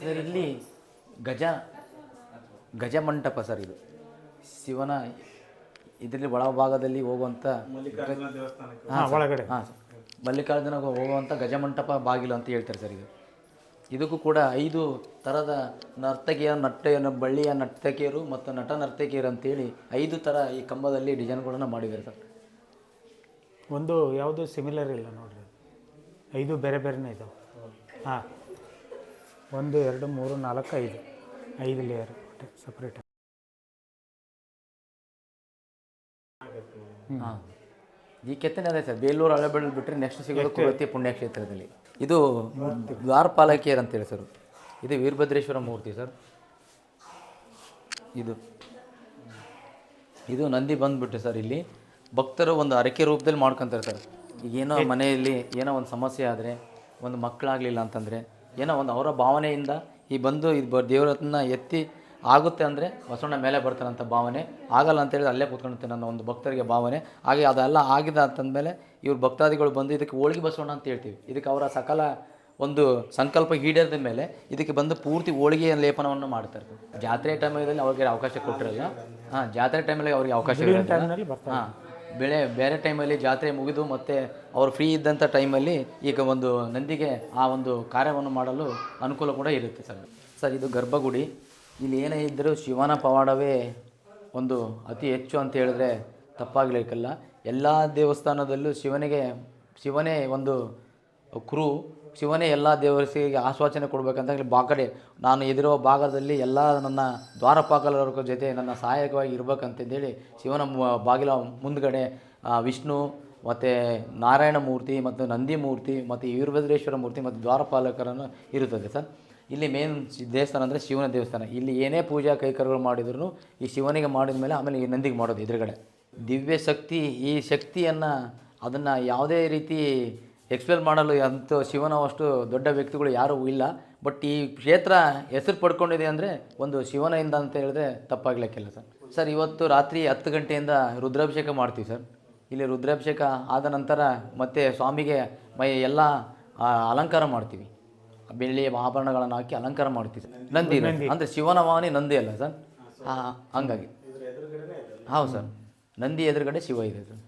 Sir ಇಲ್ಲಿ ಗಜ ಗಜ ಮಂಟಪ ಸರ್ ಇದು. ಶಿವನ ಇದರಲ್ಲಿ ಒಳಭಾಗದಲ್ಲಿ ಹೋಗುವಂಥ ಹಾಂ ಒಳಗಡೆ. ಹಾಂ ಮಲ್ಲಿಕಾರ್ಜುನ ಹೋಗುವಂಥ ಗಜಮಂಟಪ ಬಾಗಿಲು ಅಂತ ಹೇಳ್ತಾರೆ ಸರ್ ಇದು. ಇದಕ್ಕೂ ಕೂಡ ಐದು ಥರದ ನರ್ತಕಿಯ ನಟ್ಟ ಬಳ್ಳಿಯ ನರ್ತಕಿಯರು ಮತ್ತು ನಟ ನರ್ತಕಿಯರು ಅಂತೇಳಿ ಐದು ಥರ ಈ ಕಂಬದಲ್ಲಿ ಡಿಸೈನ್ಗಳನ್ನು ಮಾಡಿದ್ದಾರೆ ಸರ್. ಒಂದು ಯಾವುದು ಸಿಮಿಲರ್ ಇಲ್ಲ ನೋಡಿರಿ. ಐದು ಬೇರೆ ಬೇರೆನೇ ಇದಾವೆ. ಹಾಂ. ಒಂದು ಎರಡು ಮೂರು ನಾಲ್ಕು ಐದು. ಐದು ಲೇಯರ್ ಸಪ್ರೇಟ್ ಹಾಂ. ಈ ಕೆತ್ತನೆ ಅದೇ ಸರ್ ಬೇಲೂರು ಹಳೆಬಳ್ಳಿ ಬಿಟ್ಟರೆ ನೆಕ್ಸ್ಟ್ ಸಿಗೋದು ಕುರುತಿ ಪುಣ್ಯಕ್ಷೇತ್ರದಲ್ಲಿ. ಇದು ದ್ವಾರಪಾಲಕಿಯರ್ ಅಂತೇಳಿ ಸರ್. ಇದು ವೀರಭದ್ರೇಶ್ವರ ಮೂರ್ತಿ ಸರ್. ಇದು. ಇದು ನಂದಿ ಬಂದುಬಿಟ್ಟು ಸರ್ ಇಲ್ಲಿ. ಭಕ್ತರು ಒಂದು ಅರಕೆ ರೂಪದಲ್ಲಿ ಮಾಡ್ಕೊತಾರೆ ಸರ್. ಈಗ ಏನೋ ಮನೆಯಲ್ಲಿ ಏನೋ ಒಂದು ಸಮಸ್ಯೆ ಆದರೆ ಒಂದು ಮಕ್ಕಳಾಗಲಿಲ್ಲ ಅಂತಂದರೆ ಏನೋ ಒಂದು ಅವರ ಭಾವನೆಯಿಂದ ಈ ಬಂದು ಇದು ಬ ದೇವರತ್ನ ಎತ್ತಿ ಆಗುತ್ತೆ ಅಂದರೆ ಬಸವಣ್ಣ ಮೇಲೆ ಬರ್ತಾನಂತ ಭಾವನೆ. ಆಗಲ್ಲ ಅಂತೇಳಿ ಅಲ್ಲೇ ಕೂತ್ಕೊಂಡಿರ್ತೀನಿ ನನ್ನ ಒಂದು ಭಕ್ತರಿಗೆ ಭಾವನೆ. ಹಾಗೆ ಅದೆಲ್ಲ ಆಗಿದೆ ಅಂತಂದಮೇಲೆ ಇವ್ರು ಭಕ್ತಾದಿಗಳು ಬಂದು ಇದಕ್ಕೆ ಹೋಳಿಗೆ ಬಸವಣ್ಣ ಅಂತ ಹೇಳ್ತೀವಿ. ಇದಕ್ಕೆ ಅವರ ಸಕಲ ಒಂದು ಸಂಕಲ್ಪ ಈಡೇರಿದ ಮೇಲೆ ಇದಕ್ಕೆ ಬಂದು ಪೂರ್ತಿ ಹೋಳಿಗೆಯ ಲೇಪನವನ್ನು ಮಾಡ್ತಾರೆ ಜಾತ್ರೆ ಟೈಮಲ್ಲಿ ಅವ್ರಿಗೆ ಅವಕಾಶ ಕೊಟ್ಟಿರಲ್ಲ. ಹಾಂ ಜಾತ್ರೆ ಟೈಮಲ್ಲಿ ಅವ್ರಿಗೆ ಅವಕಾಶ ಹಾಂ. ಬೆಳೆ ಬೇರೆ ಟೈಮಲ್ಲಿ ಜಾತ್ರೆ ಮುಗಿದು ಮತ್ತು ಅವರು ಫ್ರೀ ಇದ್ದಂಥ ಟೈಮಲ್ಲಿ ಈಗ ಒಂದು ನಂದಿಗೆ ಆ ಒಂದು ಕಾರ್ಯವನ್ನು ಮಾಡಲು ಅನುಕೂಲ ಕೂಡ ಇರುತ್ತೆ ಸರ್. ಸರ್, ಇದು ಗರ್ಭಗುಡಿ. ಇಲ್ಲಿ ಏನೇ ಇದ್ದರೂ ಶಿವನ ಪವಾಡವೇ ಒಂದು ಅತಿ ಹೆಚ್ಚು ಅಂತ ಹೇಳಿದ್ರೆ ತಪ್ಪಾಗಲಿಕ್ಕಲ್ಲ. ಎಲ್ಲ ದೇವಸ್ಥಾನದಲ್ಲೂ ಶಿವನಿಗೆ, ಶಿವನೇ ಒಂದು ಕುರು ಶಿವನೇ ಎಲ್ಲ ದೇವರಿಗೆ ಆಶ್ವಾಸನೆ ಕೊಡಬೇಕಂತ ಹೇಳಿ ಬಾಕಡೆ ನಾನು ಎದಿರೋ ಭಾಗದಲ್ಲಿ ಎಲ್ಲ ನನ್ನ ದ್ವಾರಪಾಲಕರ ಜೊತೆ ನನ್ನ ಸಹಾಯಕವಾಗಿ ಇರಬೇಕಂತಂದೇಳಿ ಶಿವನ ಬಾಗಿಲ ಮುಂದ್ಗಡೆ ವಿಷ್ಣು ಮತ್ತು ನಾರಾಯಣ ಮೂರ್ತಿ ಮತ್ತು ನಂದಿ ಮೂರ್ತಿ ಮತ್ತು ವೀರಭದ್ರೇಶ್ವರ ಮೂರ್ತಿ ಮತ್ತು ದ್ವಾರಪಾಲಕರನ್ನು ಇರುತ್ತದೆ ಸರ್. ಇಲ್ಲಿ ಮೇನ್ ದೇವಸ್ಥಾನ ಅಂದರೆ ಶಿವನ ದೇವಸ್ಥಾನ. ಇಲ್ಲಿ ಏನೇ ಪೂಜಾ ಕೈಕರ್ಗಳು ಮಾಡಿದ್ರು ಈ ಶಿವನಿಗೆ ಮಾಡಿದ ಮೇಲೆ ಆಮೇಲೆ ಈ ನಂದಿಗೆ ಮಾಡೋದು ಎದುರುಗಡೆ. ದಿವ್ಯ ಶಕ್ತಿ, ಈ ಶಕ್ತಿಯನ್ನು ಅದನ್ನು ಯಾವುದೇ ರೀತಿ ಎಕ್ಸ್ಪ್ಲೇನ್ ಮಾಡಲು ಅಂತ ಶಿವನವಷ್ಟು ದೊಡ್ಡ ವ್ಯಕ್ತಿಗಳು ಯಾರೂ ಇಲ್ಲ. ಬಟ್ ಈ ಕ್ಷೇತ್ರ ಹೆಸರು ಪಡ್ಕೊಂಡಿದೆ ಅಂದರೆ ಒಂದು ಶಿವನಿಂದ ಅಂತ ಹೇಳಿದ್ರೆ ತಪ್ಪಾಗ್ಲಿಕ್ಕಿಲ್ಲ ಸರ್ ಸರ್ ಇವತ್ತು ರಾತ್ರಿ ಹತ್ತು ಗಂಟೆಯಿಂದ ರುದ್ರಾಭಿಷೇಕ ಮಾಡ್ತೀವಿ ಸರ್ ಇಲ್ಲಿ ರುದ್ರಾಭಿಷೇಕ ಆದ ನಂತರ ಮತ್ತೆ ಸ್ವಾಮಿಗೆ ಮೈ ಎಲ್ಲ ಅಲಂಕಾರ ಮಾಡ್ತೀವಿ. ಬೆಳ್ಳಿಯ ಆಭರಣಗಳನ್ನು ಹಾಕಿ ಅಲಂಕಾರ ಮಾಡ್ತೀವಿ ಸರ್ ನಂದಿ. ಅಂದರೆ ಶಿವನ ವಾಹನಿ ನಂದಿ ಅಲ್ಲ ಸರ್. ಹಾಂ ಹಾಗಾಗಿ. ಹೌದು ಸರ್ ನಂದಿ ಎದುರುಗಡೆ ಶಿವ ಇದೆ ಸರ್